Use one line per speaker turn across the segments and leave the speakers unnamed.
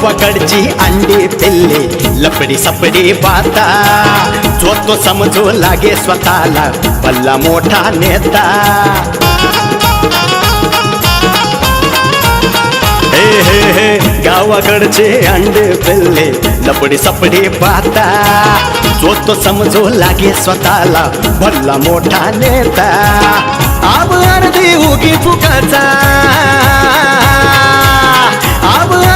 गावाकडची अंडी पिल्ले लपडी सपडी बाता जो तो समजू लागे स्वतःला पल्ला मोठा नेता. हे हे हे गावाकडचे अंडे पिल्ले लपडी सपडी पाता जो तो समजू लागे स्वतःला भल्ला मोठा नेता. आब अर्धी उगी फुकाचा.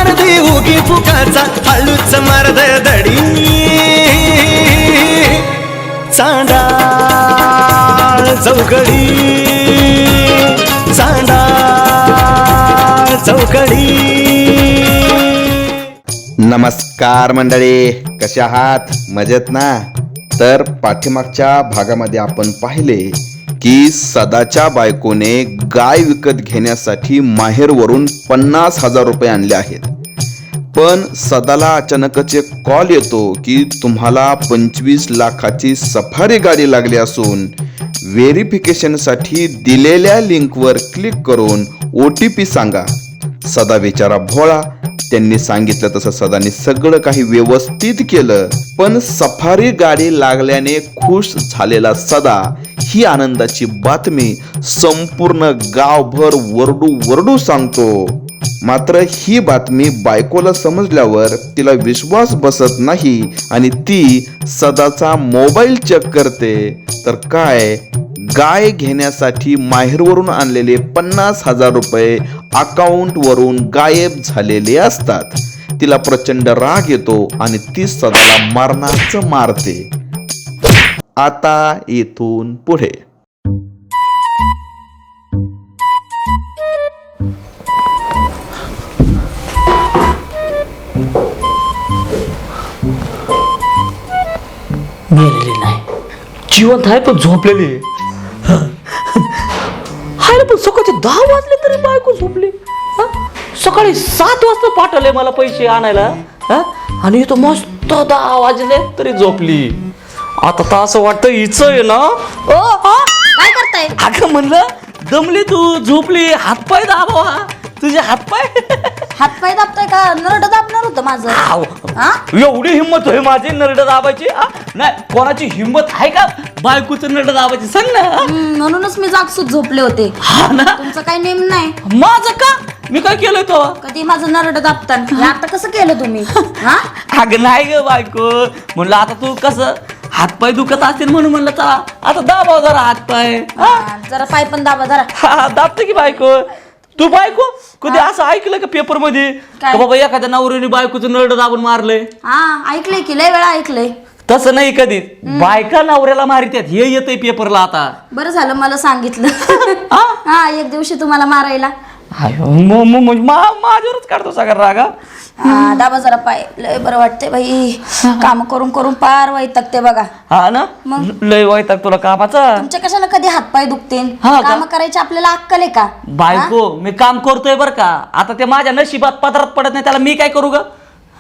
अर्धी उगी फुकाचा हळूच मर्द दडी. चांडाळ चौकडी चांडाळ चौकडी
नमस्कार मंडळी कसे आहात? मजेत ना? तर पाठीमागच्या भागामध्ये आपण पाहिले की सदाच्या बायकोने गाय विकत घेण्यासाठी माहेरवरून पन्नास हजार रुपये आणले आहेत. पण सदाला अचानकच एक कॉल येतो की तुम्हाला पंचवीस लाखाची सफारी गाडी लागली असून व्हेरिफिकेशनसाठी दिलेल्या लिंकवर क्लिक करून ओ टी पी सांगा. सदा विचारा भोळा. त्यांनी सांगितलं तसं सदाने सगळं काही व्यवस्थित केलं. पण सफारी गाडी लागल्याने खुश झालेला सदा ही आनंदाची बातमी संपूर्ण गावभर वरडू वरडू सांगतो. मात्र ही बातमी बायकोला समजल्यावर तिला विश्वास बसत नाही आणि ती सदाचा मोबाईल चेक करते. तर काय? गाय घेण्यासाठी माहेरवरून आणलेले पन्नास हजार रुपये अकाउंटवरून गायब झालेले असतात. तिला प्रचंड राग येतो आणि ती सदाला मारणारच मारते. आता इथून पुढे.
मेलेली नाही जिवंत आहे पण झोपलेली. हाय पण सकाळचे दहा वाजले तरी बायको झोपली हा? सकाळी सात वाजता पाठवले मला पैसे आणायला हा? आणि इथं मस्त दहा वाजले तरी झोपली आता तर असं वाटतं हिच आहे ना ओ हा?
काय करताय
अगं म्हणलं दमली तू झोपली हातपाय दाबावा तुझे हातपाय?
हातपाय दाबताय का? नरड दाबणार होतं माझं.
आव.
हा?
एवढी हिंमत होय माझी नरड दाबायची? नाही कोणाची हिंमत आहे का? बायकोचं नरड दाबायची सांग ना.
हम्म, म्हणूनच मी जागसूत झोपले होते.
हा ना?
तुमचं काही नेम नाही.
माझं का? मी काय केलंय तो?
कधी माझं नरड दाबतान? हे आता कसं केलं तुम्ही? हा?
अगं नाही ग बायको. म्हणलं आता तू कसं हातपाय दुखत असतील म्हणून म्हणलं चला आता दाबाव जरा हातपाय? हा,
जरा पाय पण दाबा जरा.
हा दाबते की बायको. तू बायको? कधी असं ऐकलं का पेपरमध्ये
काय?
बाबा एखाद्या नवऱ्याने बायकोचं नरड दाबून मारलंय?
हा ऐकलंय की लय वेळा ऐकलंय.
तसं नाही कधी. बायका नवऱ्याला मारित्यात हे येतंय पेपरला आता.
बरं झालं मला सांगितलं.
हा?
हा एक दिवशी तुम्हाला मारायला.
अयो, म- म- म- मा- माझ्यावरच काढतो सगळा रागा
हा दाबा जरा पाय. लय बरं वाटते बाई. काम करून करून पार वैतकते बघा.
हा ना?
मग?
लय वैताग तुला कामाचा?
तुमच्या कशाला कधी हातपाय दुखतील
हा का?
काम करायची आपल्याला अक्कल आहे का?
बायको मी काम करतोय बर का. आता ते माझ्या नशिबात पदरात पडत नाही त्याला मी काय करू ग?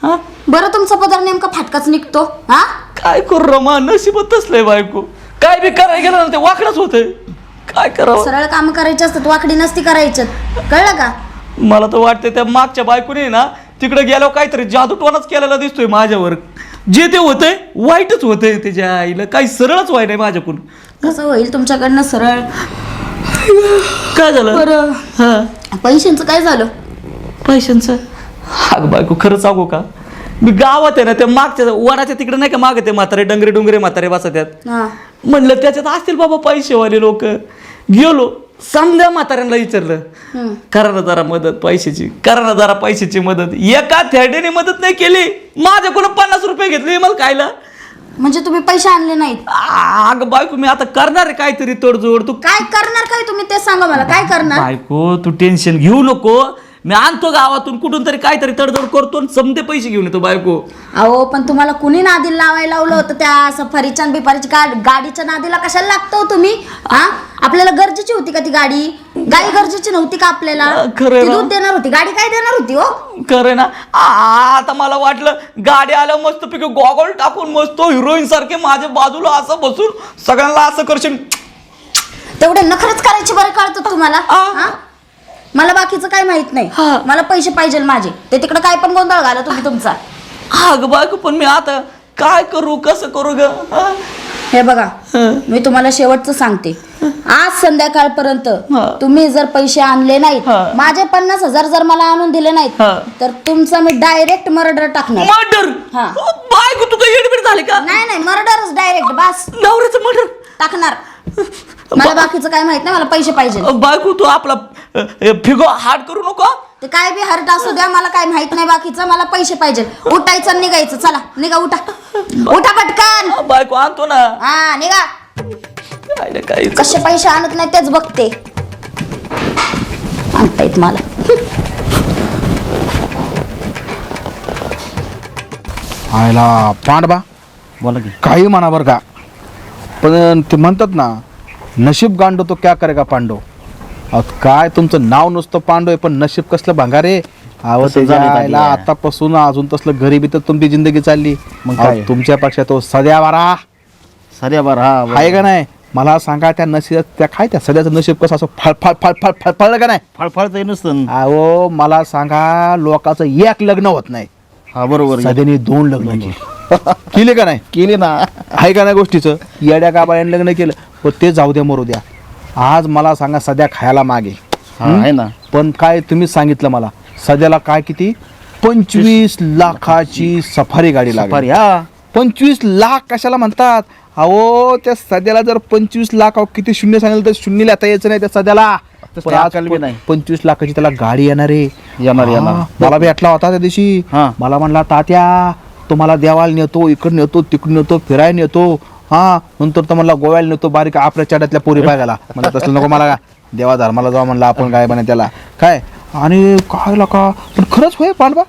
हा?
बरं तुमचा पदर नेमका फाटकाच निघतो हा?
काय करू रमा? नशिबात तसलंय बायको. काय बी करायला गेलं ना ते वाकडच होतंय. काय करावं?
सरळ काम करायची असतात वाकडी नसती करायचं. कळलं का?
मला तर वाटतं त्या मागच्या बायकोने ना तिकडे गेल्यावर काहीतरी जादूटोनाच केलेला दिसतोय माझ्यावर. जे ते होतंय वाईटच होतंय त्याच्या आईला. काही सरळच वाईट आहे माझ्याकडून.
कसं होईल तुमच्याकडनं सरळ?
काय झालं?
बरं.
हा.
पैशांचं काय झालं?
पैशांचं? अगं बायको खरं सांगू का? मी गावात आहे ना त्या मागच्या वडाच्या तिकडे नाही का मागं ते म्हातारे डंगरे डुंगरे म्हातारे बसत्यात
हा.
म्हणलं त्याच्यात असतील बाबा पैसेवाले लोक. गेलो समजा म्हाताऱ्यांना विचारलं. करा ना जरा मदत पैशाची करा ना जरा पैशाची मदत. एका थेरडेने मदत नाही केली. माझ्याकडून पन्नास रुपये घेतले मला खायला.
म्हणजे तुम्ही पैसे आणले नाहीत?
अगं बायको मी आता करणार आहे काहीतरी तडजोड. तू
काय करणार काय तुम्ही? ते सांगा मला. काय करणार?
बायको तू टेन्शन घेऊ नको. मी आणतो गावातून कुठून तरी काहीतरी तडजोड करतो आणि समते पैसे घेऊन येतो बायको.
अहो पण तुम्हाला कुणी नादी लावायला लावलं होतं त्या सफारीच्या आणि बिफारीच्या गा- गाडीच्या नादीला कशाला लागतो हो तुम्ही? हा? आपल्याला गरजेची होती का ती गाडी? गाडी गरजेची नव्हती का आपल्याला?
अं, खरं
ती
ना.
दूध देणार होती. गाडी काय देणार होती हो?
खरं ना. आ- आता मला वाटलं गाडी आल्या मस्त पैकी गॉगल टाकून मस्त हिरोईन सारखे माझ्या बाजूला असं बसून सगळ्यांना असं करशील.
तेवढे नखरच करायची बरं कळतं तुम्हाला.
आ.
हा? मला बाकीचं काय माहीत नाही
हा.
मला पैसे पाहिजे माझे ते तिकडे काय पण गोंधळ घाला तुम्ही तुमचा
अगं बायको पण मी आता काय करू कसं करू ग हा?
हे बघा
हं.
मी तुम्हाला शेवटचं सांगते आज संध्याकाळपर्यंत
हा.
तुम्ही जर पैसे आणले नाहीत
हा.
माझे पन्नास हजार जर मला आणून दिले नाहीत
हा.
तर तुमचा मी डायरेक्ट मर्डर टाकणार
मर्डर
हा.
बायको झाली का
नाही नाही मर्डरच डायरेक्ट बस
नवऱ्याचं मर्डर
टाकणार मला बाकीचं काय माहीत नाही मला पैसे पाहिजे.
बायको तू आपला फिगो हार्ड करू नको.
ते काय बी हर्ट असू द्या मला काय माहीत नाही बाकीचं मला पैसे पाहिजे. उठायचं आणि निघायचं चला निघा उठा. उठा पटकन.
बायको आणतो ना.
हा निघा.
काय ना काय
कसे पैसे आणत नाही तेच बघते. आणतायत मला.
आयला पांडबा.
बोला की.
काही म्हणा बरं का. पण ते म्हणतात ना नशीब गांडो तो क्या करेगा पांडव अहो, काय तुमचं नाव नुसतं पांडव आहे पण नशीब कसलं भंगारे अहो
आहे.
आतापासून अजून तसलं गरिबी तर तुमची जिंदगी चालली.
मग
अहो,
काय?
तुमच्या पेक्षा तो सध्या बारा.
सध्या बरं हा
आहे का नाही? मला सांगा त्या नशीब त्या काय त्या सध्याचं नशीब कसं असं फळ फळ फळ फळ फळ फळलं का नाही?
फळफळत नुसतं.
अहो मला सांगा लोकांचं एक लग्न होत नाही.
हा बरोबर.
सध्याने दोन लग्न केली. केले का नाही?
केली ना.
आहे का नाही गोष्टीचं? येड्या गाबाळ्याने लग्न केलं. पण ते जाऊ द्या मरू द्या. आज मला सांगा सध्या खायला मागे.
हा आहे ना.
पण काय तुम्ही सांगितलं मला? सध्याला काय किती? पंचवीस लाखाची सफारी गाडी लागली.
हा.
पंचवीस लाख कशाला म्हणतात? अहो त्या सध्याला जर पंचवीस लाख अहो, किती शून्य सांगितलं तर शून्य लिहिता यायचं नाही त्या सध्याला. पण आज
नाही.
पंचवीस लाखाची त्याला गाडी येणार आहे.
येणार,
हा,
येणार.
मला भेटला होता त्या दिवशी.
हा.
मला म्हणला तात्या तुम्हाला देवाला नेतो इकडे नेतो तिकडे नेतो फिरायला नेतो. हा नंतर तर म्हणला गोव्याला नेतो बारीक आपल्या चढ्यातल्या पोरी पाहायला मला तसलं नको मला का? देवा धर्माला जाऊ म्हणला आपण काय बने त्याला. काय? आणि काय का? पण खरंच होय पांडवा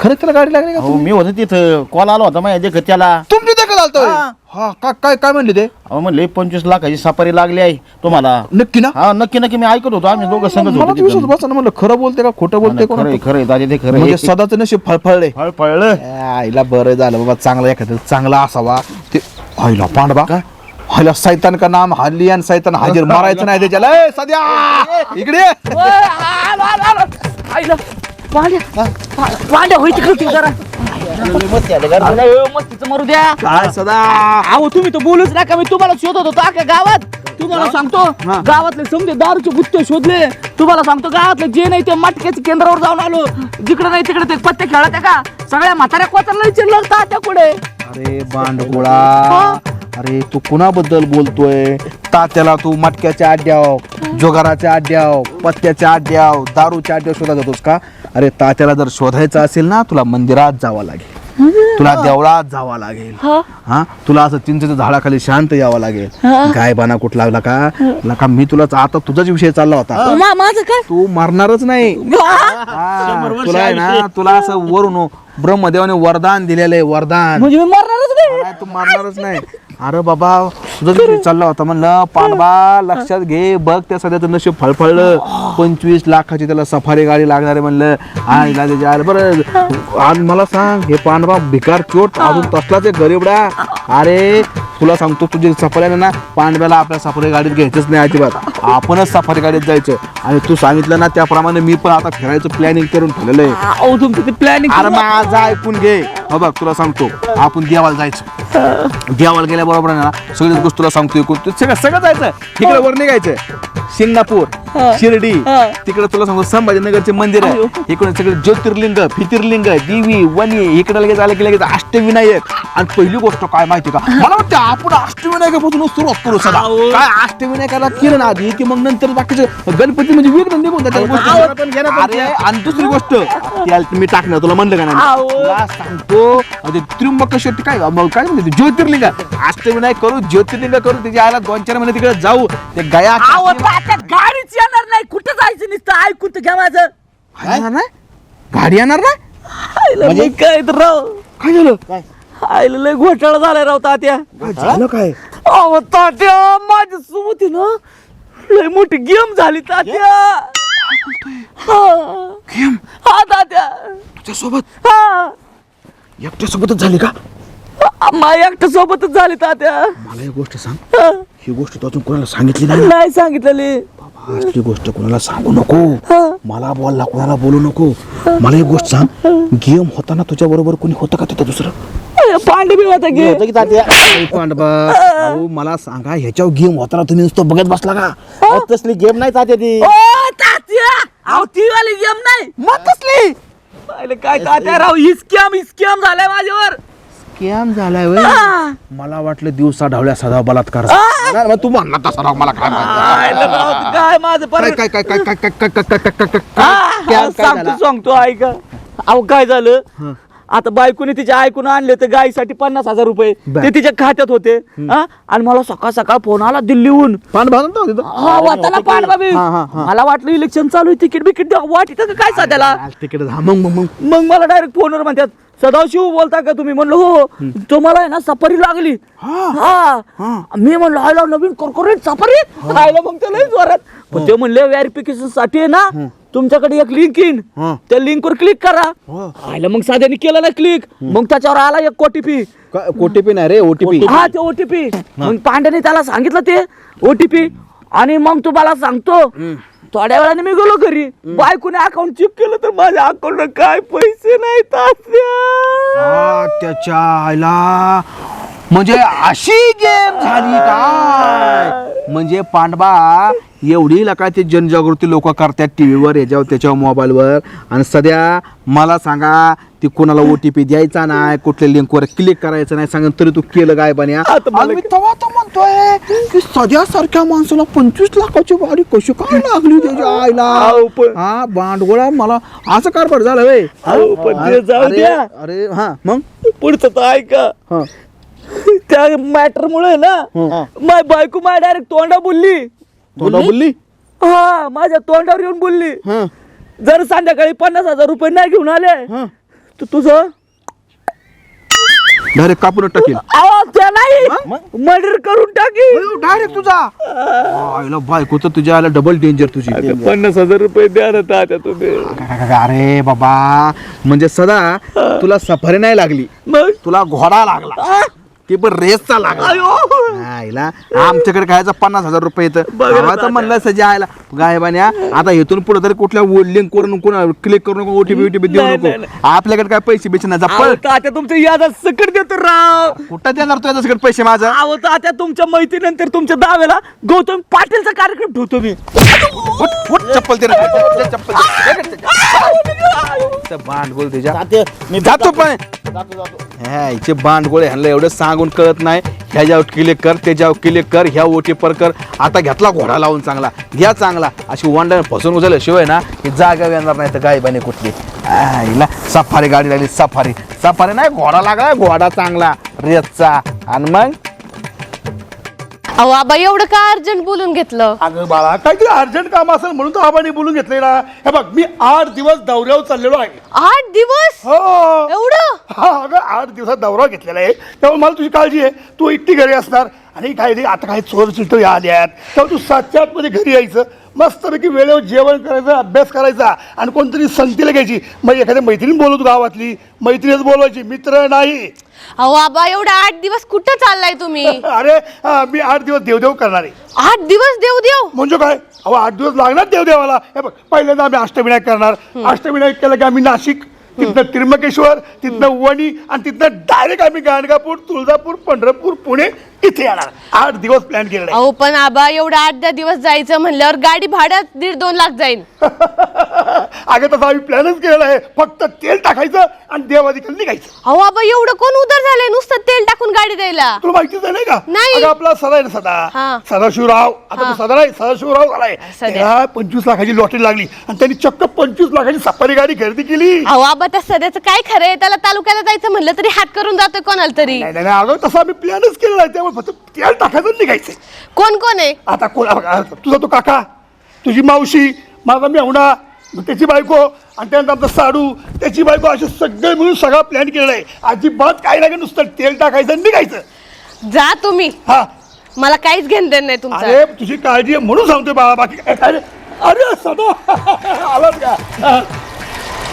खरंच त्याला गाडी लागली का
हो मी होतो तिथं. कॉल आला होता माझ्या देखत त्याला.
तुमची आलतो
हा.
हा का- काय काय म्हणले ते?
अहो म्हणले पंचवीस लाखाची सफारी लागली आहे तुम्हाला.
नक्की ना?
हा नक्की नक्की मी ऐकत होतो. आम्ही दोघं संगत
मला
होतो
तर विश्वास
तिथं.
बसना म्हणलं खरं बोलते का खोटं बोलते कोण
खरंय दादा ते खरं
म्हणजे
आहे.
सदाच नशीब फळफळले.
फळ फळलं
आईला बरं झालं बाबा चांगला एखादं चांगला असावा. ते आईला पांडवा का आईला सैतान का नाम? हल्ली आणि सैतान हाजीर मारायचं नाही त्याच्याला. ए, सध्या! इकडे ये.
वांड्या होई तिकडे जरा. मस्तीचं मरू द्या.
काय सदा?
अहो तुम्ही तर बोलूच नका मी तुम्हाला शोधत होतो अख्या गावात. तुम्हाला सांगतो गावातले समजे दारूचे गुत्ते शोधले. तुम्हाला सांगतो गावातले जे नाही ते मटक्याच्या केंद्रावर जाऊन आलो. जिकडे नाही तिकडे ते पत्ते खेळत आहे का? सगळ्या म्हाताऱ्या कोचाला विचारलं त्या पुढे.
अरे बांडगोळा. अरे तू कुणाबद्दल बोलतोय? तात्याला तू मटक्याच्या आड्याव जोगाराच्या आड्याव पत्त्याच्या आड्याव दारूच्या आड्याव शोधत होतोस का? अरे तात्याला जर शोधायचं असेल ना तुला मंदिरात जावं लागेल. तुला देवळात जावं लागेल. हा? तुला असं चिंचेच्या झाडाखाली शांत यावं लागेल. गायबाना कुठला लागला का? लका मी तुला आता तुझाच विषय चालला होता.
माझं काय?
तू मरणारच नाही. हा, तुला आहे ना तुला असं वरून ब्रह्मदेवाने वरदान दिलेलं आहे वरदान.
म्हणजे मी मरणारच नाही.
नाही, तू मारणारच नाही. अरे बाबा चालला होता म्हणलं पांडवा लक्षात घे बघ त्या सध्याचं नशीब फळफळलं. पंचवीस लाखाची त्याला सफारी गाडी लागणार आहे म्हणलं. आणि त्याची आलं बरं आणि मला सांग हे पांडवा भिकार चोट अजून तसलाच आहे गरीबडा. अरे तुला सांगतो तुझी सफारी आहे ना पांडव्याला आपल्या सफारी गाडीत घ्यायचंच नाही अजिबात. आपणच सफारी गाडीत जायचं. आणि तू सांगितलं ना त्याप्रमाणे मी पण आता फिरायचं प्लॅनिंग करून ठेवलेलं आहे.
अहो तुमचं ते प्लॅनिंग
अरे माझं ऐकून घे. हो बघ तुला सांगतो आपण देवाला जायचं. देवाला गेल्याबरोबर आहे ना सगळ्याच गोष्टी तुला सांगतो सगळं सगळं जायचं तिकडे वर निघायचं सिंगापूर शिर्डी तिकडे तुला सांगतो संभाजीनगरचे मंदिर आहे. इकडे सगळे ज्योतिर्लिंग फितिर्लिंग देवी वनी इकडे लगेच आलं की लगेच अष्टविनायक. आणि पहिली गोष्ट काय माहिती का? मला वाटतं आपण अष्टविनायकापासून सुरुवात करू सदा. काय अष्टविनायकाला केलं ना आधी की मग नंतर बाकीचं? गणपती म्हणजे वेगळं निघून जातात गोष्टी. अरे आणि दुसरी गोष्ट त्याला मी टाकणार तुला म्हणलं का नाही? तुला सांगतो अरे त्र्यंबकेश्वर ते काय मग काय म्हणते ते? ज्योतिर्लिंग. अष्टविनायक करू ज्योतिर्लिंग करू त्याच्या आला दोन चार महिने तिकडे जाऊ. ते गया
तात्या गाडीच येणार नाही. कुठं जायचं नुसतं? ऐकून तर घ्या माझं?
येणार नाही गाडी येणार नाही?
म्हणजे काय तर राव?
काय झालं?
आईला लय घोटाळा झालाय राव तात्या.
काय झालं काय?
अहो तात्या माझ्या सोबत आहे ना लय मोठी गेम झाली तात्या. हा. हा, तात्या.
तुझ्यासोबत
हा.
एकट्यासोबतच झाली का?
माझ्या एकट्या सोबतच झाली तात्या.
मला एक गोष्ट सांग.
हा.
ही गोष्ट तू अजून कोणाला सांगितली नाही
सांगितलेली.
बाबा असली गोष्ट कोणाला सांगू नको. मला बोलला कोणाला बोलू नको. मला एक गोष्ट सांग. गेम होताना तुझ्या बरोबर कोणी होतं का तिथं दुसरं?
पांडे बी होता गे
होतं की तात्या.
अरे पांडबा अहो, मला सांगा ह्याच्यावर गेम होताना तुम्ही नुसतं बघत बसला का?
अहो, तसली गेम नाही तात्या ती.
ओ तात्या! अहो ती वाली गेम नाही. मग कसली? पाहिलं काय तात्या राव इस्कॅम इस्कॅम झालाय माझ्यावर.
स्कॅम झालाय वय मला वाटलं दिवसा ढवल्या सदा बलात्कार नाही, तू म्हणला तसा राव मला काय माहिती.
पाहिलं राव, काय माझं
काय काय काय काय काय काय काय काय काय काय काय
हा,
काय काय
सांगतो? सांगतो ऐका अहो काय झालं आता बायकोने तिच्या ऐकून आणले तर गायीसाठी पन्नास हजार रुपये.
बर.
ते तिच्या खात्यात होते. हा? आणि मला सकाळ सकाळ फोन आला दिल्लीहून.
पान भाजून टाक तिथं.
हा वाटाणा पाड बाबी.
हा, हा, हा.
मला वाटलं इलेक्शन चालू आहे तिकीट बिकीट द्या. वाटित का काय सध्याला?
आज तिकडे जा मग मग मग.
मग मला डायरेक्ट फोनवर म्हणतात सदाशिव बोलता का तुम्ही? म्हणलं हो तुम्हाला आहे ना सफारी लागली. हा? मी म्हणलं आयला नवीन कॉर्पोरेट सफारी? आयला मग त्याला जोरात. पण ते म्हणले व्हेरिफिकेशनसाठी आहे ना तुमच्याकडे एक लिंक येईन. त्या लिंक वर क्लिक करा. आयला मग साध्याने केलं ना क्लिक मग त्याच्यावर आला एक ओटीपी
ओटीपी नाही रे ओटीपी
हा ते ओटीपी मग पांड्याने त्याला सांगितलं ते ओटीपी आणि मग तुम्हाला सांगतो थोड्या वेळाने मी गेलो घरी. बायकोने अकाउंट चेक केलं तर माझ्या अकाउंट काय पैसे नाही तात्या
त्याच्या आईला. म्हणजे अशी गेम झाली काय? म्हणजे पांडबा एवढी लका ते जनजागृती लोक करतात टीव्हीवर याच्यावर त्याच्यावर मोबाईलवर? आणि सध्या मला सांगा ती कोणाला ओ टी पी द्यायचा नाही कुठल्या लिंकवर क्लिक करायचं नाही सांगा तरी तू केलं काय बन्या मी तेव्हा तर म्हणतोय की सध्यासारख्या माणसाला पंचवीस लाखाची गाडी कशी काय लागली त्याच्या आईला? हा भांडवळा मला असं कारभार झालं वे अरे हा मग?
पुढचं तर ऐका. त्या मॅटर मुळे ना माय बायको माय डायरेक्ट तोंडा बोलली.
तोंडा बोलली?
हा माझ्या तोंडावर येऊन बोलली.
हा.
जर संध्याकाळी पन्नास हजार रुपये नाही घेऊन आले
हा.
तर तुझं
डायरेक्ट कापून टाकेल
आवाज त्या नाही. मर्डर करून टाकी
डायरेक्ट तुझा. आईला बायको तर तुझ्या आला डबल डेंजर तुझी.
पन्नास हजार रुपये द्या ना तात्या तुम्ही.
अरे बाबा म्हणजे सदा तुला सफारी नाही लागली.
मग?
तुला घोडा लागला. ते पण रेसचा लागला. आमच्याकडे खायचा पन्नास हजार रुपये येतं. आता. म्हणलं सजी आयला गायबान्या आता इथून पुढे तरी कुठल्या लिंक करून कोणा क्लिक करू नको ओटीपी ओटीपी देऊ नको. आपल्याकडे काय पैसे बिचे नाही पळ.
तात्या तुमच्या यादा सकट देतो राव.
कुठं देणार तुझ्या सगळं पैसे माझा?
तात्या तुमच्या मैत्रीनंतर तुमच्या दावेला गौतम पाटीलचा कार्यक्रम ठेवतो मी.
उठ, उठ, चप्पल दे चप्पल दे. त्याच्या
तात्या मी
जातो पण.
जातो जातो.
ह्या हिचे भांडगोळे ह्यांना एवढं सांगून कळत नाही. ह्याच्यावर क्लिक कर त्याच्यावर क्लिक कर ह्या ओटीपर कर. आता घेतला घोडा लावून चांगला. घ्या चांगला. अशी वंडा फसून उचलल्याशिवाय ना की जागा येणार नाही तर गायबाने कुठली. आईला सफारी गाडी लागली सफारी. सफारी नाही घोडा लागला घोडा चांगला. रेसचा आणि मग?
अहो आबा एवढं का अर्जंट बोलून घेतलं?
अगं बाळा काहीतरी अर्जंट काम असेल म्हणून तो आबाने बोलून घेतले ना. हे बघ मी आठ दिवस दौऱ्यावर चाललेलो आहे.
आठ दिवस?
हो.
एवढं?
हा अगं आठ दिवसात दौरा घेतलेला आहे. त्यामुळे मला तुझी काळजी आहे. तू एकटी घरी असणार आणि काय आता काही चोर चिठ्ठी आल्यात. तेव्हा तू सातच्या आतमध्ये घरी यायचं. मस्तपैकी वेळेवर जेवण करायचं अभ्यास करायचा आणि कोणतरी संगतीला घ्यायची. मग एखाद्या मैत्रीण बोलवतो गावातली. मैत्रीणच बोलवायची मित्र नाही.
अहो आबा एवढं आठ दिवस कुठं चाललाय तुम्ही?
अरे हा, मी आठ दिवस देवदेव करणार आहे.
आठ दिवस देऊ देव
म्हणजे काय? अहो आठ दिवस लागणार देवदेवाला? हे बघ पहिल्यांदा आम्ही अष्टविनायक करणार. अष्टविनायक केलं की आम्ही नाशिक तिथनं त्र्यंबकेश्वर तिथनं वणी आणि तिथनं डायरेक्ट आम्ही गाणगापूर तुळजापूर पंढरपूर पुणे इथे येणार. आठ दिवस प्लॅन केलेला आहे.
अहो पण आबा एवढं आठ दहा दिवस जायचं म्हणल्यावर गाडी भाड्यात दीड दोन लाख जाईल
अगं तसं आम्ही प्लॅनच केलेला आहे. फक्त तेल टाकायचं आणि देवाधिकल निघायचं.
अहो आबा एवढं कोण उदर झालंय? नुसतं तेल टाकून गाडी द्यायला.
तुला माहितीच आहे नाही का?
नाही.
अगं आपला सदा आहे ना सदा.
हा.
सदाशिवराव. आता तो सदा नाही सदाशिवराव झालाय.
सदा.
त्याला पंचवीस लाखाची लॉटरी लागली आणि त्यांनी चक्क पंचवीस लाखाची सफारी गाडी खरेदी केली.
अहो आबा त्या सध्याचं काय खरंय त्याला तालुक्याला जायचं म्हणलं तरी हात करून जातोय कोणाला तरी.
नाही नाही नाही, अगं तसं आम्ही प्लॅनच केलेला आहे त्यामुळे फक्त तेल टाकायचं आणि निघायचं.
कोण कोण आहे?
आता कोण बघा, तुझा तो काका तुझी मावशी माझा मेहुणा मग त्याची बायको आणि त्यानंतर आमचा साडू त्याची बायको असे सगळे मिळून सगळा प्लॅन केलेला आहे. अजिबात काय नाही नुसतं तेल टाकायचं आणि निघायचं.
जा तुम्ही.
हा.
मला काहीच घेणं देणं नाही तुमचं.
अरे तुझी काळजी आहे म्हणून सांगतोय बाबा बाकी काय अरे अरे सदा. आलाच का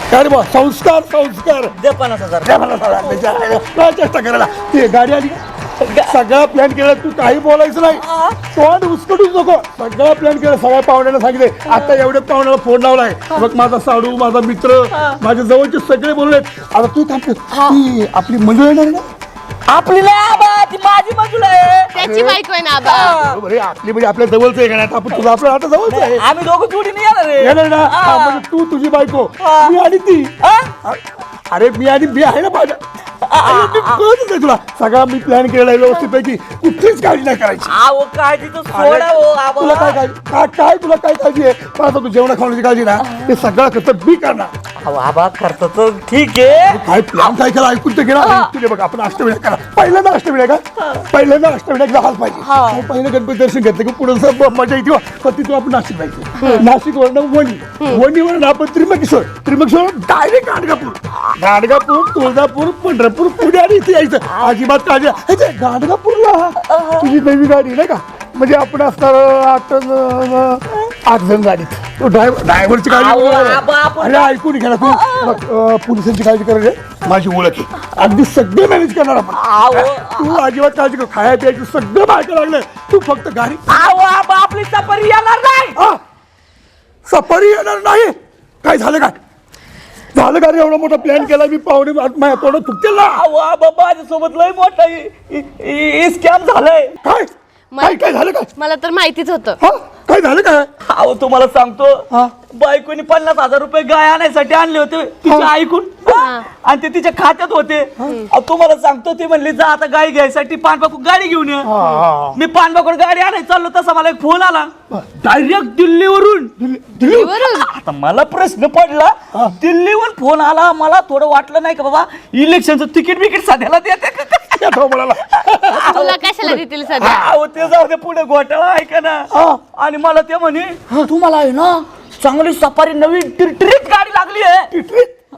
हा. काय रे बा संस्कार संस्कार.
दे पन्नास हजार.
द्या मला सदा. त्याच्या- काय चेष्टा करायला? ते गाडी आली का? सगळा प्लॅन केला तू काही बोलायचं नाही. तोंड उचकटूच नको. सगळा प्लॅन केला सगळ्या पाहुण्याला सांगितले. आता एवढ्या पाहुण्याला फोन लावलाय. बघ माझा साडू माझा मित्र माझ्या जवळचे सगळे बोलले. आता तू ती आपली मंडळ येणार ना?
आपली नाही आबा ती माझी बाजूला आहे.
त्याची बायको आहे ना आबा
बरोबर आहे, आपली म्हणजे आपल्या जवळचं आहे का नाही? आता आपण तुझं आपलं आता जवळच आहे.
आम्ही दोघं जोडीने येणार आहे.
येणार ना? हा, म्हणजे तू तुझी बायको. मी आणि ती.
हा?
अरे मी आणि मी आहे ना माझ्या कळतच तुला. सगळा मी प्लॅन केलेला आहे व्यवस्थित पैकी कुठलीच काळजी नाही करायची.
आहो काळजी तर
अरे,
सोडा हो
तुला काय
आबा
काळजी? काय काय तुला काय काळजी आहे? पण आता तू जेवणा खाण्याची काळजी ना ते सगळं खर्च मी करणार.
अहो, आबा तर ठीक आहे.
काय प्लॅन काय केला? ऐकून तर गेला तुझे बघ आपण अष्टविनायक करा. पहिल्यांदा अष्टविनायक का पहिल्यांदा अष्टविनायक झालाच पाहिजे. मग पहिलं गणपती दर्शन घेतलं की पुढे मजा येते पण तिथून आपण नाशिक जायचं. नाशिक वरनं वणी. वणीवरून आपण त्र्यंबकेश्वर त्र्यंबकेश्वर डायरेक्ट गाणगापूर. गाणगापूर तुळजापूर पंढरपूर. पुणे आणि इथे यायचं अजिबात काळजी. हे ते गाणगापूरला तुझी नवी गाडी नाही का? म्हणजे आपण असणार आठ आठ जण गाडीत. तो ड्रायव्हर ड्रायव्हरची काळजी
अहो,
बरोबर आहे.
आबा, आपण-
अरे ऐकून घ्या ना तू बघ, अं, पोलिसांची काळजी करायची माझी ओळख आहे. अगदी सगळे मॅनेज करणार आपण.
अहो.
तू अजिबात काळजी कर. खाया प्यायची सगळं बायका लागलं तू फक्त गाडी
आबा आपली सफारी येणार नाही.
हा? सफारी येणार नाही? काय झालं काय? झालं का रे एवढा मोठा प्लॅन केला? मी पाहुणे माझ्या तोंडात थुकतील ना.
अहो आबा माझ्यासोबत लय मोठा स्कॅम झालाय.
काय? काय काय झालं काय
मला तर माहितीच होतं.
हा? काय झालं काय?
अहो तुम्हाला सांगतो.
हा.
बायकोनी पन्नास हजार रुपये गाय आणायसाठी आणले होते तिच्या ऐकून आणि ते तिच्या खात्यात होते. अहो, तुम्हाला सांगतो ती म्हणली जा आता गाय घ्यायसाठी पानबाकू गाडी घेऊन ये.
हा.
मी पानबाकूड गाडी आणायला चाललो तसा मला एक फोन आला. डायरेक्ट दिल्लीवरून.
दिल्ली
वरून
आता मला प्रश्न पडला. दिल्लीहून फोन आला मला थोडं वाटलं नाही का बाबा इलेक्शनचं तिकीट बिकीट सध्याला देते का?
येतो म्हणाला
तुला कशाला देतील सध्या?
अहो ते जाऊ दे पुढे घोटाळा ऐका ना? आणि मला ते म्हणे तुम्हाला आहे ना चांगली सफारी नवीन टिरटिरीत गाडी लागली आहे.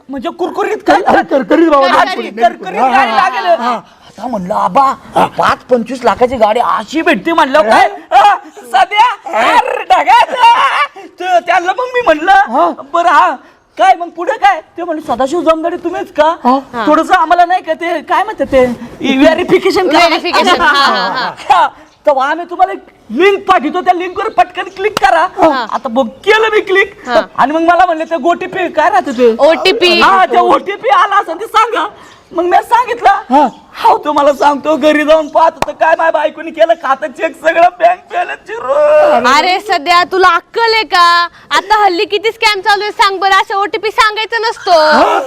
म्हणजे कुरकुरीत काय
अरे करकरीत बाबा
करकरीत,
करकरीत गाडी लागेल. आता म्हणलं आबा पाच पंचवीस लाखाची गाडी अशी भेटते म्हणलं काय? हा, सध्या अरे त्याला मग मी म्हणलं बरं हा. काय मग पुढे काय? ते म्हणले सदाशिव जमदाडे तुम्हीच का? थोडस आम्हाला नाही का ते काय म्हणतात ते? व्हेरिफिकेशन
Verification, हा, हा,
तेव्हा आम्ही तुम्हाला लिंक पाठवतो त्या लिंक वर पटकन क्लिक करा. आता बघ केलं मी क्लिक आणि मग मला म्हणले ते गोटीपी काय राहते ते?
ओटीपी
हा ते ओटीपी आला असं ते सांगा. मग मी सांगितलं हा. तुम्हाला सांगतो घरी जाऊन पाहतो. तर काय माझ्या बायकोनी केलं? खातं चेक सगळं बँक बॅलन्स
अरे सध्या तुला अक्कल आहे का? आता हल्ली किती स्कॅम चालू आहे सांग बरं असं ओटीपी सांगायचं नसतो.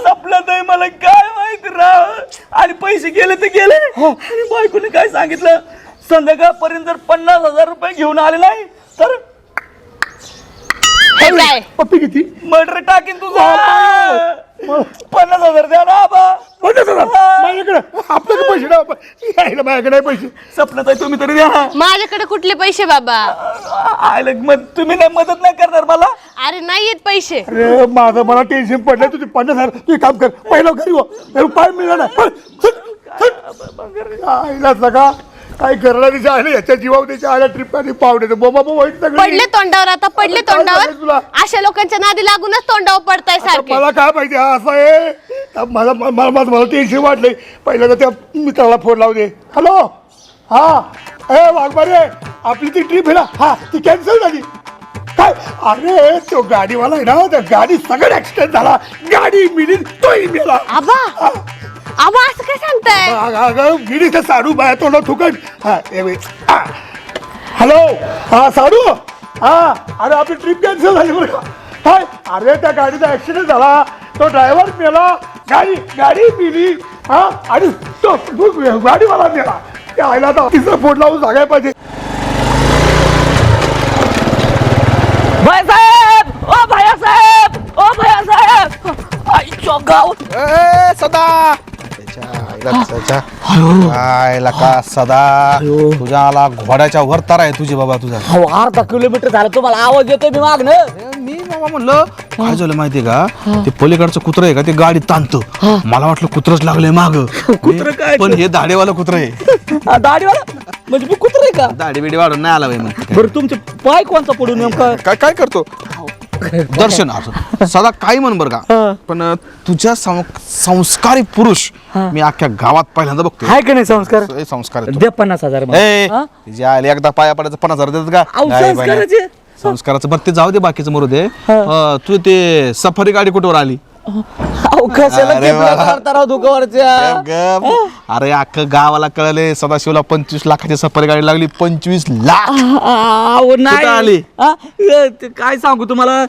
संपलं नाही मला काय माहीत राव. आणि पैसे गेले तर गेले. आणि बायकोने काय सांगितलं? संध्याकाळपर्यंत जर पन्नास हजार रुपये घेऊन आले नाही तर
हे काय?
पप्पी किती?
मर्डर टाकीन तुझा. पन्नास हजार द्या ना आबा
पन्नास हजार? माझ्याकडे? आपल्याकडे पैसे नाही बाबा. यायला माझ्याकडे नाही पैसे.
सपनात आहे तुम्ही तरी द्या ना.
माझ्याकडे कुठले पैसे बाबा?
आयला मग तुम्ही नाही मदत नाही करणार मला.
अरे नाही येत पैसे.
अरे माझं मला टेन्शन पडलं तुझे पन्नास हजार तू एक काम कर. पहिलं घरी हो. अरे पाय मिळणार. आईला सगळा काय करणार आयला याच्या जीवावर त्याच्या आल्या ट्रिप आणि पावडे बोबा वाईट सगळी.
पडले तोंडावर आता पडले
आता काय करायचं तुला?
तोंडावर अशा लोकांच्या नादी लागूनच तोंडावर पडताय सारखे.
मला काय माहिती हा असं आहे? आता मला मला मला मला टेन्शन वाटलंय पहिलं तर त्या मित्राला फोन लावू दे. हॅलो हा? ए वाघमारे आपली ती ट्रिप आहे ना? हा ती कॅन्सल झाली. काय? अरे तो गाडीवाला आहे ना त्या गाडी सगळं ऍक्सिडेंट झाला. गाडी मिली तोही मेला.
आबा! आबा असं काय सांगताय?
अगं अगं गिरीचं साडू बाया तोंड थुकट हा ए. हा. हॅलो? हा साडू? हा अरे आपली ट्रिप कॅन्सल झाली बरं का काय अरे त्या गाडीचा ऍक्सिडेंट झाला. तो ड्रायव्हर मेला. गाडी गाडी मिली. हा आणि तो तो गाडीवाला मेला. त्या आईला आता तिसरा फोन लावून सांगायला पाहिजे.
भाई साहेब ओ भैया साहेब ओ भैया साहेब. आईच्या गाव
ए, सदा. आईला का सदा. तुझ्या आला घोड्याच्या वर तार आहे तुझी बाबा तुझा
अहो, अर्धा किलोमीटर झालं तुम्हाला आवाज येतोय मी मागणं
मी बाबा म्हणलं काय झालं माहितीये का? ते पलीकडचं कुत्र आहे का? ते गाडी ताणतं. मला वाटलं कुत्रच लागलंय माग.
कुत्रं काय?
पण हे दाढेवालं कुत्र आहे.
दाढीवाला? म्हणजे मी कुत्र आहे का?
दाढी बिडी वाढून नाही आला बाई मग
बरं तुमचे पाय कोणचा पडून नेमका?
काय काय करतो? दर्शन असं सदा काही म्हण बरं का पण तुझ्या सं- संस्कारी पुरुष मी अख्ख्या गावात पहिल्यांदा बघतोय
हाय का नाही संस्कार
संस्कार.
द्या पन्नास हजार मला.
ए,
हा?
तिच्या आईला एकदा पाया पडायचं पन्नास हजार देतात का
अहो,
नाही बाई, नाही.
संस्काराचे.
संस्काराचं बरं ते जाऊ दे बाकीचं मरू दे अं, तू ते सफारी गाडी कुठवर आली
अहो, कशाला
अरे
टिपल्या
वा.
काढता राव दुकावरच्या
गप, गप. अरे अख्खं गावाला कळले सदाशिवला पंचवीस लाखाची सफारी गाडी लागली पंचवीस लाख.
अहो नाही.
आली?
हा? ए, ते काय सांगू तुम्हाला?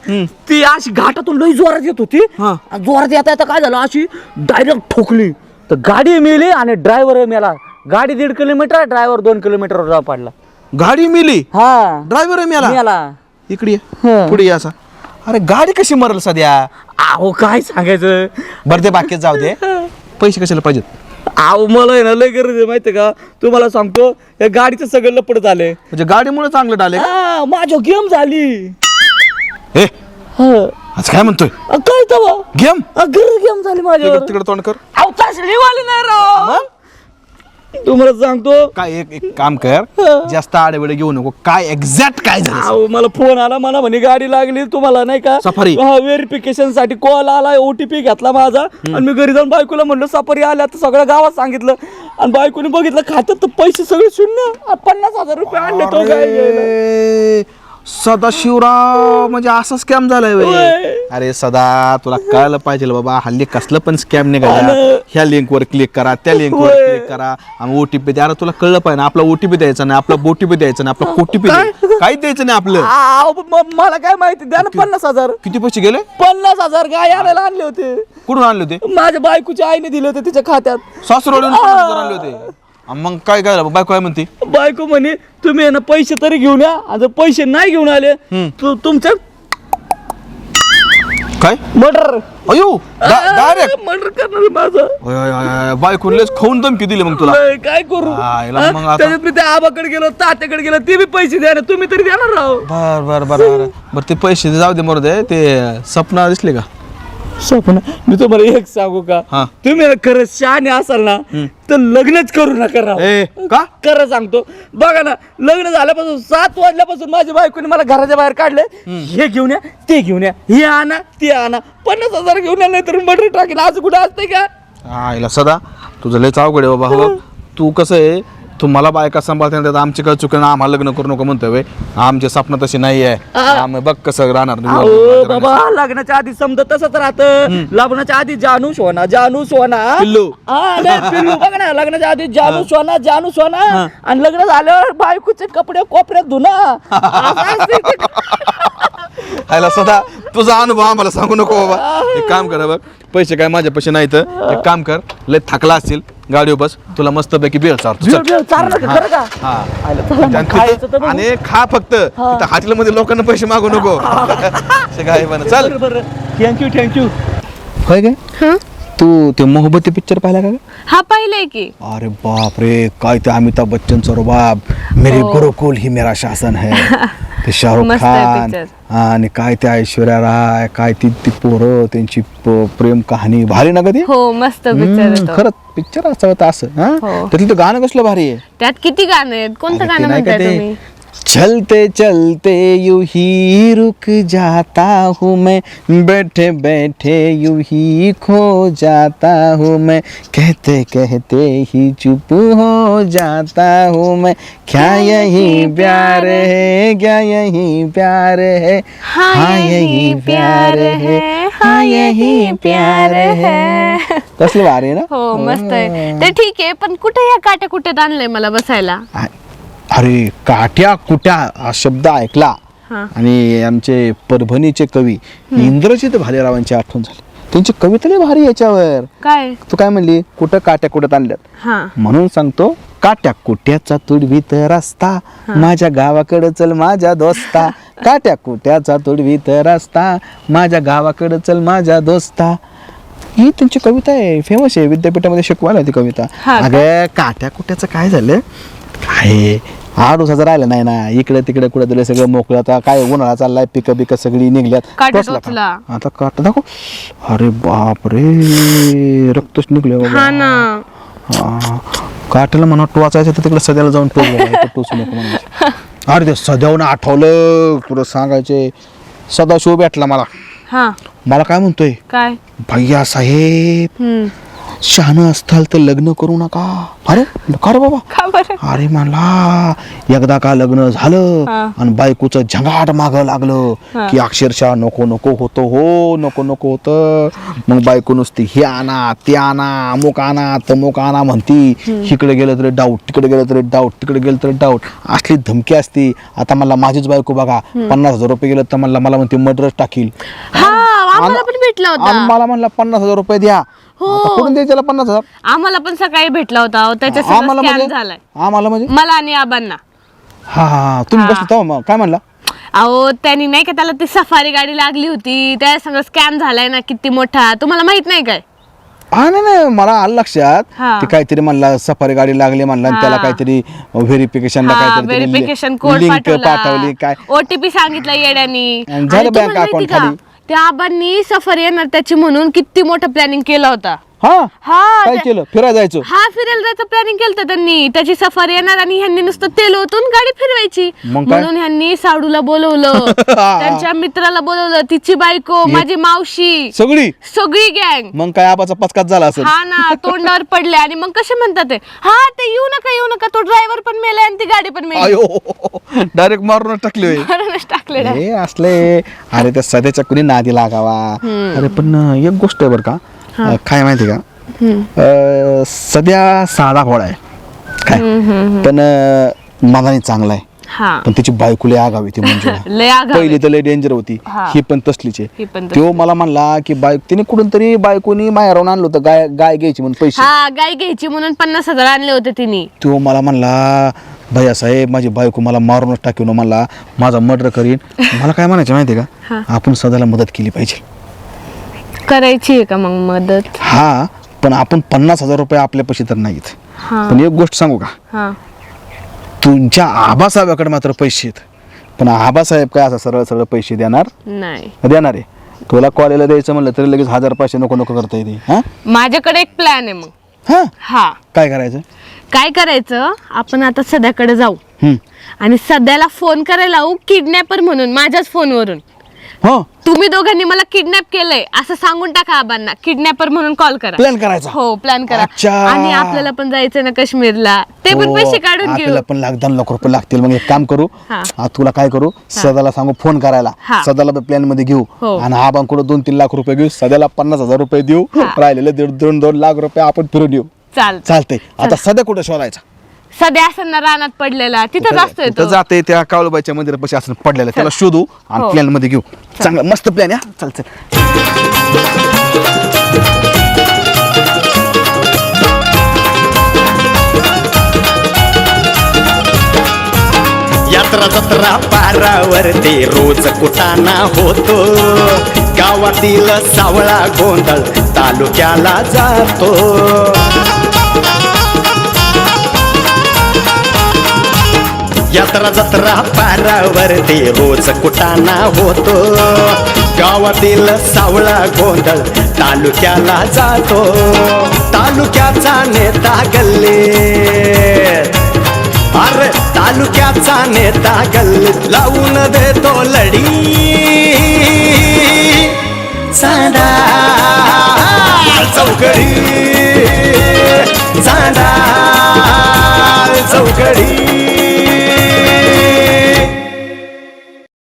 ती अशी घाटातून लई जोरात येत होती.
हा.
आणि जोरात येता येता काय झालं? अशी डायरेक्ट ठोकली. तर गाडी मेली आणि ड्रायव्हर मेला. गाडी दीड किलोमीटर ड्रायव्हर दोन किलोमीटर जाऊ पडला.
गाडी मिली?
हा.
ड्रायव्हर मेला?
मेला.
इकडे ये.
हा.
पुढे ये असा. अरे गाडी कशी मरल सध्या?
अहो काय सांगायचं?
बरं ते बाकीच जाऊ दे. पैसे कशाला पाहिजेत?
अहो मला आहे ना लय गरज आहे माहितीये का? तुम्हाला सांगतो या गाडीचं सगळं लपड झालंय.
म्हणजे गाडीमुळे चांगलं डाले
माझ्या गेम झाली.
हे?
हा.
आज काय म्हणतोय?
अ, काय तवा?
गेम?
गरज गेम झाली माझ्यावर.
तिकडे तोंड कर.
अहो तसली वाली नाही राव. तुम्हाला सांगतो.
काय एक एक काम कर. जास्त आडेवेडे घेऊ नको. काय एक्झॅक्ट काय झालं?
अहो मला फोन आला मला म्हणे गाडी लागली तुम्हाला नाही का?
सफारी.
हा व्हेरिफिकेशनसाठी कॉल आला ओटीपी घेतला माझा. आणि मी घरी जाऊन बायकोला म्हणलं सफारी आल्या तर सगळ्या गावात सांगितलं. आणि बायकोने बघितलं खात्यात तर पैसे सगळे शून्य. आ, पन्नास हजार रुपये आणले तो काय.
अरे, सदाशिवराव म्हणजे असा स्कॅम झालाय व्हय. अरे सदा तुला कळलं पाहिजे बाबा हल्ली कसलं पण स्कॅम निघाला. ह्या लिंक वर क्लिक करा त्या लिंक वर. क्लिक करा. आणि ओटीपी द्या. अरे तुला कळलं पाहिजे ना आपला ओटीपी द्यायचा नाही आपला बोटीपी द्यायचा नाही आपला कोटीपी काही द्यायचं नाही आपलं.
म- मला काय माहिती? द्या ना पन्नास हजार.
किती पैसे गेले?
पन्नास हजार गाय आणायला आणले होते.
कुठून आणले होते?
माझ्या बायकोच्या आईने दिले होते तिच्या खात्यात.
सासरवाडीहून पन्नास हजार आणले होते. मग काय काय झालं? बायको काय म्हणते.
बायको म्हणे तुम्ही आहे ना पैसे तरी घेऊन या आणि जर पैसे नाही घेऊन आले. तू तुमच्या
काय?
मर्डर.
अयो डायरेक्ट.
मर्डर करणार माझं.
बायको लेच खाऊन धमकी दिली मग तुला.
लय, काय करू?
हा,
हा?
मग आता-
त्याच्यात मी त्या आबाकडे गेलो तात्याकडे गेलो ते बी पैसे द्या ना तुम्ही तरी देणार राव
बर बर बर बर. बर ते पैसे जाऊ दे मरू दे ते सपना दिसले का?
स्वप्न. मी तुम्हाला एक सांगू का?
हा.
तुम्ही ना खरंच शहाणे असाल ना तर लग्नच करू नका राव.
ए का?
खरं सांगतो. बघा ना लग्न झाल्यापासून सात वाजल्यापासून माझ्या बायकोने मला घराच्या बाहेर काढले हे घेऊन या ते घेऊन या हे आणा ते आणा. पन्नास हजार घेऊन या नाही तर मटर टाकेल. आज कुठं असतंय का?
आईला सदा तुझं लयच अवघड आहे बाबा हो तू कसं आहे तू मला बायका सांभाळता येतात आमची काय चुकी नाही, आम्हाला लग्न करू नको म्हणतोय आमची स्वप्न तशी नाही आहे. आम्ही बघ कसं राहणार.
अहो बाबा लग्नाच्या आधी समजा तसंच राहतं. लग्नाच्या आधी जानू सोना जानू सोना.
पिल्लू.
हा, नाही, पिल्लू बघ ना लग्नाच्या आधी जानू सोना जानू सोना. आणि लग्न झाल्यावर बायकोचे कपडे कोपऱ्यात धुना असं असते. ते.
आईला सदा तुझा अनुभव आम्हाला सांगू नको बाबा. एक काम कर बघ पैसे काय माझ्या पैसे नाही तर एक काम कर लय थकला असतील गाडीवर बस तुला मस्त पैकी बेल चालतो
बिळ, बिळ, चालणार का? खरं का?
हा.
आयला, चला मग
आणि
खायचं तर
तिथं-
बघू.
आणि खा फक्त. तिथं हॉटेलमध्ये लोकांना पैसे मागू नको. असे काय पण चल.
बरं बरं. थँक्यू थँक्यू
होय काय?
हं?
तू ते मोहब्बती पिक्चर पाहिला का ग?
हा पाहिलंय की.
अरे बाप रे काय ते अमिताभ बच्चनचं रुबाब. मेरे गुरुकुल ही मेरा शासन है. ते शाहरुख
मस्त आहे
खान
picture.
आणि काय ते ऐश्वर्या राय काय ती ती पोरं त्यांची प- प्रेम कहाणी भारी ना कधी
हो मस्त पिक्चर
खरंच पिक्चर असं होतं असं हा?
हो.
त्यातलं तर गाणं कसलं भारी आहे?
त्यात किती गाणं आहेत? कोणतं
अरे ते
गाणं
नाही का
म्हणताय
ते,
तुम्ही?
चलते चलते यू ही रुक जाता हूँ मैं। बैठे बैठे यू ही खो जाता हूँ मैं। कहते कहते ही चुप हो जाता हूँ मैं। क्या यही प्यार है? क्या यही प्यार है? हाँ यही प्यार है। हाँ। यही प्यार है। कसलं भारी ना?
हो मस्त आहे ते ठीक आहे पण कुठे या काट्या कुठे आणलंय मला बसायला?
अरे काट्या कुट्या हा शब्द ऐकला.
हा.
आणि आमचे परभणीचे कवी इंद्रजित भालेरावांची आठवण झाली. त्यांची कविता लई भारी याच्यावर.
काय?
तू काय म्हणली? कुठं काट्या कुठं आणल्यात?
हा.
म्हणून सांगतो काट्या कुट्याचा तुडवीत रस्ता माझ्या गावाकडं चल माझ्या दोस्ता. काट्या कुट्याचा तुडवीत रस्ता माझ्या गावाकडं चल माझ्या दोस्ता. ही त्यांची कविता आहे. फेमस आहे. विद्यापीठामध्ये शिकवायला ती कविता.
हा का?
अगं काट्या कुट्याचं काय झालं? काय आठ दिवसाचं राहिलं नाही ना. इकडे तिकडे कुठे दिलं सगळं मोकळं आता काय उन्हाळा चाललाय पिकं बिकं सगळी निघल्यात.
काटा
टोचला. का?
टोचला.
आता काटा दाखव. अरे बाप रे रक्तच निघले बाबा.
हा ना.
हा. काट्याला म्हणा टोचायचं तर तिकडे सध्याला जाऊन टोच बाबा, टोचू नको म्हणायचे अरे ते सध्याहून आठवलं तुला सांगायचे. सदाशिव भेटला मला.
हा.
मला काय म्हणतोय?
काय?
भैया साहेब
हम्म.
शहाणं असताल तर लग्न करू नका. अरे का रे बाबा?
का बरं?
अरे म्हणला एकदा का लग्न झालं
हा.
आणि बायकोचं झंगाट माग लागलं. की अक्षरशः नको नको होतं हो नको नको होतं. मग बायको नुसती हे आणा ते आणा अमुक आणा तमुक आणा म्हणती. इकडे गेलं तरी डाऊट तिकडे गेलं तरी डाऊट तिकडे गेलं तरी डाऊट असली धमकी असती. आता मला माझीच बायको बघा. पन्नास हजार रुपये गेलं तर मला मला म्हणते मर्डरच टाकील.
हा आम्हाला
आणि-
पण भेटला
आणि
होता.
मला म्हणला पन्नास हजार रुपये द्या.
हो.
कुठून द्यायचे त्याला पन्नास हजार.
आम्हाला पण सकाळी भेटला होता अहो, त्याच्या
आम्हाला
स्कॅम
म्हणजे?
झालाय.
आम्हाला म्हणजे?
मला आणि आबांना.
हा हा हा. तुम्ही. बसले तेव्हा मग. काय म्हणला?
अहो त्यांनी नाही का त्याला ती सफारी गाडी लागली होती. त्या सगळं स्कॅम झालाय ना किती मोठा. तुम्हाला माहीत नाही काय?
हा नाही नाही. मला आलं लक्षात.
हा.
ते काहीतरी म्हणला सफारी गाडी लागली म्हणला आणि त्याला
हा.
काहीतरी व्हेरिफिकेशन
व्हेरिफिकेशन कोड
लिंक पाठवली काय?
ओटीपी सांगितलं येड्यांनी.
आणि झालं
आणि तुम्हाला
bank
माहिती
account
का?
खाली.
त्या आबांनी सफर येणार त्याची म्हणून किती मोठं प्लॅनिंग केलं होता?
हा?
हा
काय केलं? फिरायला जायचं?
हा फिरायला जायचं. प्लॅनिंग केलं त्यांनी. त्याची सफर येणार आणि ह्यांनी नुसतं तेल ओतून गाडी फिरवायची.
मग काय?
म्हणून ह्यांनी साडूला बोलवलं. त्यांच्या मित्राला बोलवलं तिची बायको माझी मावशी.
सगळी?
सगळी गँग.
मग काय आबाचा पचकाच झाला असेल?
हा ना तोंडावर पडले. आणि मग कसे म्हणतात ते? हा ते येऊ नका येऊ नका. तो ड्रायव्हर पण मेलाय आणि ती गाडी पण मेली
अयो. डायरेक्ट मारूनच टाकले होय.
म्हणूनच टाकले.
हे असले. अरे त्या सध्याच्या कुणी नादी लागावा. अरे पण एक गोष्ट आहे बरं का. अं, काय माहिती का? अं, सध्या साधा घोडा आहे. काय? पण अं, मनाने चांगला आहे.
हा.
पण त्याची बायको लय आगावी ती मंजुळा
लय
पहिली तर लय डेंजर होती.
हा.
ही पण तसलीच
ही
आहे
पण
तो मला म्हणला की बायक तिने कुठून तरी बायकोनी माहेरावून आणलं होतं. गाय गाय घ्यायची म्हणून पैसे.
हा गाय घ्यायची म्हणून पन्नास हजार आणले होते तिने.
तो मला म्हणला भैया साहेब माझी बायको मला मारूनच टाकून. म्हणला माझा मर्डर करीन. मला काय म्हणायचं माहिती आहे का? आपण सदाला मदत केली पाहिजे.
करायची आहे का मग मदत?
हा पण आपण पन्नास हजार रुपये आपल्यापाशी तर नाहीत.
हा.
पण एक गोष्ट सांगू का?
हा.
तुमच्या आबासाहेबाकडे मात्र पैसे आहेत. पण आबासाहेब काय असं सरळ सरळ पैसे देणार?
नाही.
देणार आहे. तुला कॉलेजला द्यायचं म्हणलं तरी लगेच हजार पाचशे नको नको करता येते. हा?
माझ्याकडे एक प्लॅन आहे मग.
हा?
हा.
काय करायचं?
काय करायचं? आपण आता सध्याकडे जाऊ.
हम्म.
आणि सध्याला फोन करायला लावू किडनॅपर म्हणून माझ्याच फोनवरून
हो.
तुम्ही दोघांनी मला किडनॅप केलंय. असं सांगून टाका आबांना. किडनॅपर म्हणून कॉल करा.
प्लॅन करायचा.
हो प्लॅन करा.
अच्छा.
आणि आपल्याला पण जायचं ना काश्मीरला. ते पण
हो,
पैसे काढून घेऊ.
आपल्याला पण लाख दोन लाख रुपये लागतील. मग एक काम करू.
हा.
तुला काय करू? सदाला सांगू फोन करायला.
हा.
सदाला प्लॅनमध्ये घेऊ.
हो.
आणि आबांकडे दोन तीन लाख रुपये घेऊ. सध्याला पन्नास हजार रुपये देऊ. राहिलेले दीड दोन दोन लाख रुपये आपण फिरून येऊ.
चाल
चालतंय. आता सध्या कुठे शोधायचा?
सध्या असं ना रानात पडलेला तिथंच असतोय
तिथं
तो.
जाते त्या काळूबाईच्या मंदिरापाशी असं पडलेलं त्याला शोधू आणि
हो.
प्लॅनमध्ये घेऊ. चांगला मस्त प्लॅन या चल चल.
यात्रा जत्रा पारावरती रोज कुटाणा होतो. गावातील सावळा गोंधळ तालुक्याला जातो. यात्रा जत्रा पारावरती रोज कुटाणा होतो. गावातील सावळा गोंधळ तालुक्याला जातो. तालुक्याचा नेता गल्ले. अरे तालुक्याचा नेता गल्ली लावून देतो लढी. चांदा चौकडी. चांदा चौकडी.